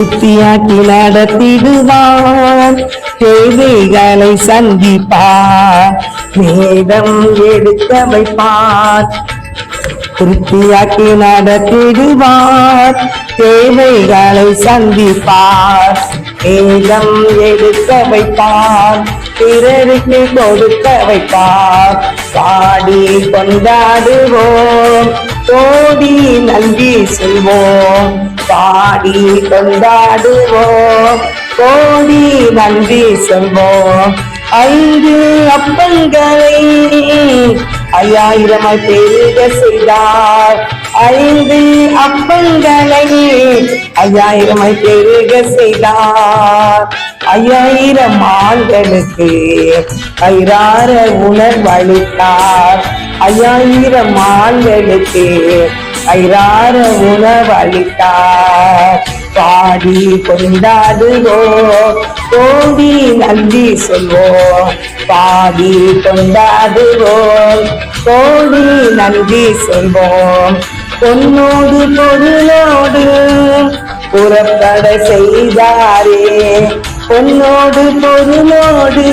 திருப்தியாக்கி நடத்திடுவான் தேவைகளை சந்திப்பார். வேதம் எடுக்க வைப்பார் திருப்தியாக்கி நடத்திடுவார் தேவைகளை சந்திப்பார். வேதம் எடுக்க வைப்பார் பிறருக்கு கொடுக்க வைப்பார் பாடி கொண்டாடுவோம். கோடி நன்றி சொல்வோம். பாடி கொண்டாடுவோம் கோடி நன்றி சொல்வோம் ஐந்து அப்பங்களை ஐயாயிரமாய் பெருக செய்தார் ஐந்து அப்பங்களை ஐயாயிரமாய் பெருக செய்தார் ஐயாயிரம் ஆண்களுக்கு கயிறார உணர்வளித்தார். ஐயாயிரம் ஆண்களுக்கு கயிறார உணவளித்தார். பாடி கொண்டாடுவோம் கோடி நன்றி சொல்வோம் பாடி கொண்டாடுவோம் கோடி நன்றி சொல்வோம் பொன்னோடு பொருளோடு புறப்பட செய்தாரே. பொன்னோடு பொருளோடு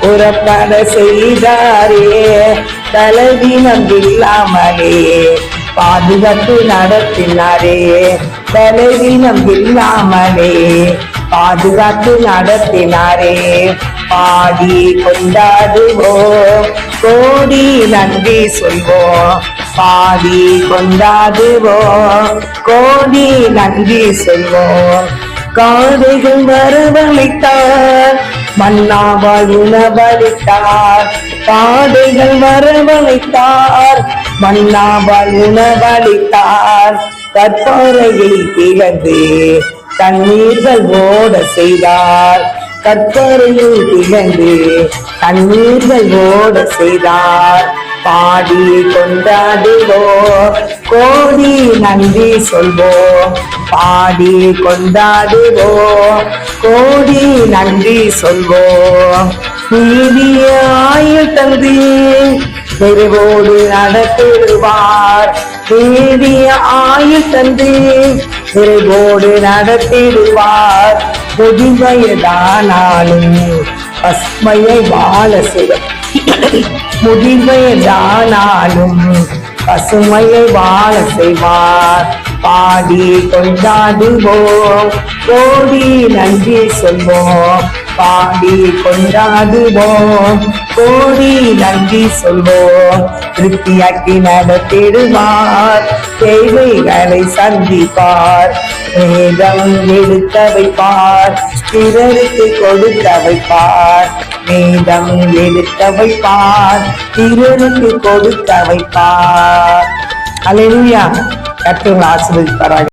புறப்பட செய்தாரே. தலைவி நம்பில்லாமலே. பாதுகாத்து நடத்தினாரே. பலவீனம் இல்லாமலே பாதுகாத்து நடத்தினாரே. பாடி கொண்டாடுவோம் கோடி நன்றி சொல்வோம் பாடி கொண்டாடுவோம் கோடி நன்றி சொல்வோம் காதைகள் வரவழைத்தார் மன்னாவால் உணவளித்தார். காதைகள் வரவழைத்தார் மன்னாவால் உணவளித்தார். கற்பறையில் திறந்து தண்ணீர்கள் ஓட செய்தார். கற்பறையில் திறந்து தண்ணீர்கள் ஓட செய்தார். பாடி கொண்டாடுவோம் கோடி நன்றி சொல்வோம் பாடி கொண்டாடுவோம் கோடி நன்றி சொல்வோம் நீதியாயில் ஆயுள் தந்து நிறைவோடு நடத்திடுவார். நீதிய ஆயுள் தந்து நிறைவோடு நடத்திடுவார். முதிவயதானாலும் பஸ்மையை வாழ செய்ய முதிர்வயதானாலும் பசுமையை வாழ செய்வார். பாடி கொண்டாடுவோம். கோடி நன்றி சொல்வோம். பாடி கொண்டாடுவோம் கோடி நன்றி சொல்வோம் திருப்தியாக்கி நடத்திடுவார். தேவைகளை சந்திப்பார். வேதம் எடுக்க வைப்பார் பிறருக்கு கொடுக்க வைப்பார் வேதம் எடுக்க வைப்பார் பிறருக்கு கொடுக்க வைப்பார் அலையா கட்டுங்கள் ஆசிரியப்பாராக